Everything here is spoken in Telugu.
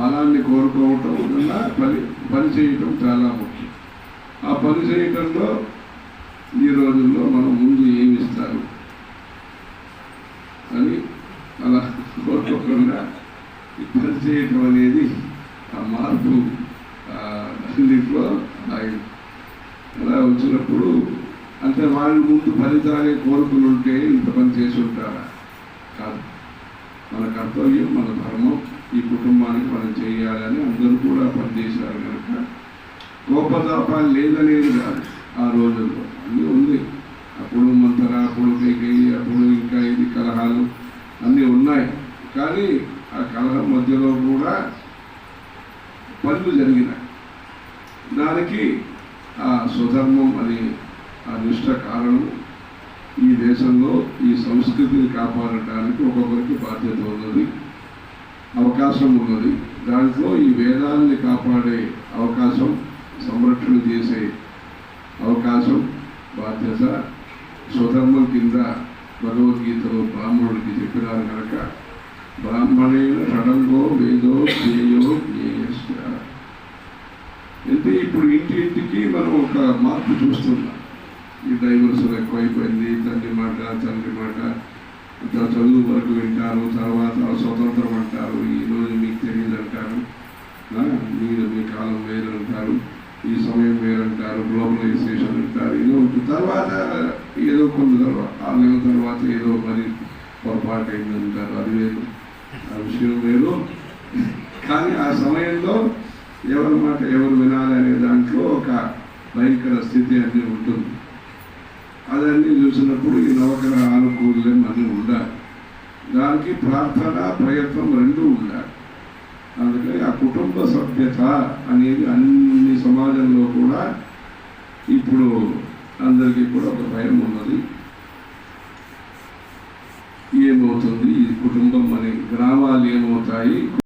ఫలాన్ని కోరుకోవటం కన్నా పని పని చేయటం చాలా ముఖ్యం. ఆ పని చేయటంలో ఈ రోజుల్లో మనం ముందు ఏమి ఇస్తారు అని అలా కోరుకోకుండా పని చేయటం అనేది ఆ మార్పు దీంట్లో అలా అలా వచ్చినప్పుడు అంటే వాళ్ళు ముందు ఫలితాలే కోరుకుని ఉంటే ఇంత పని చేసి ఉంటారా? కాదు. మన కర్తవ్యం మన ధర్మం. ఈ కుటుంబానికి మనం చేయాలని అందరూ కూడా పనిచేశారు కనుక కోపతాపాలు లేదనేది కాదు ఆ రోజుల్లో. అన్నీ ఉంది. అప్పుడు మంతర అప్పుడు కైకేయి అప్పుడు ఇంకా ఇది కలహాలు అన్నీ ఉన్నాయి. కానీ ఆ కలహం మధ్యలో కూడా పనులు జరిగినాయి. దానికి ఆ స్వధర్మం అనే ఆ నిష్ట కారణం ఈ దేశంలో ఈ సంస్కృతిని కాపాడటానికి ఒక్కొక్కరికి బాధ్యత ఉన్నది. అవకాశం ఉన్నది. దాంట్లో ఈ వేదాన్ని కాపాడే అవకాశం సంరక్షణ చేసే అవకాశం బాధ్యత స్వధర్మం కింద భగవద్గీతలో బ్రాహ్మణుడికి చెప్పినారు కనుక బ్రాహ్మణేన షడంగో వేదో జ్ఞేయో జ్ఞేయశ్చ అంటే ఇప్పుడు ఇంటి ఇంటికి మనం ఒక మార్పు చూస్తున్నాం. ఈ డైవర్సన్ ఎక్కువైపోయింది తండ్రి మాట తండ్రి మాట చదువు వరకు వింటారు తర్వాత స్వతంత్రం అంటారు ఈ రోజు మీకు తెలియదు అంటారు ఆ, మీరు మీ కాలం వేరు అంటారు ఈ సమయం వేరంటారు గ్లోబలైజేషన్ అంటారు ఏదో తర్వాత ఏదో కొంత తర్వాత ఆ తర్వాత ఏదో మరి పొరపాటు అయింది అంటారు అది వేరు. ఆ విషయం వేరు. కానీ ఆ సమయంలో ఎవరి మాట ఎవరు వినాలి అనే దాంట్లో ఒక భయంకర స్థితి అన్నీ ఉంటుంది. అదన్నీ చూసినప్పుడు ఈ నవకర ఆనుకూల్యం అన్నీ ఉండాలి. దానికి ప్రార్థన ప్రయత్నం రెండూ ఉండాలి. అందుకని ఆ కుటుంబ సభ్యత అనేది అన్ని సమాజంలో కూడా ఇప్పుడు అందరికీ కూడా ఒక భయం ఉన్నది. ఏమవుతుంది? ఈ కుటుంబం అనే గ్రామాలు ఏమవుతాయి?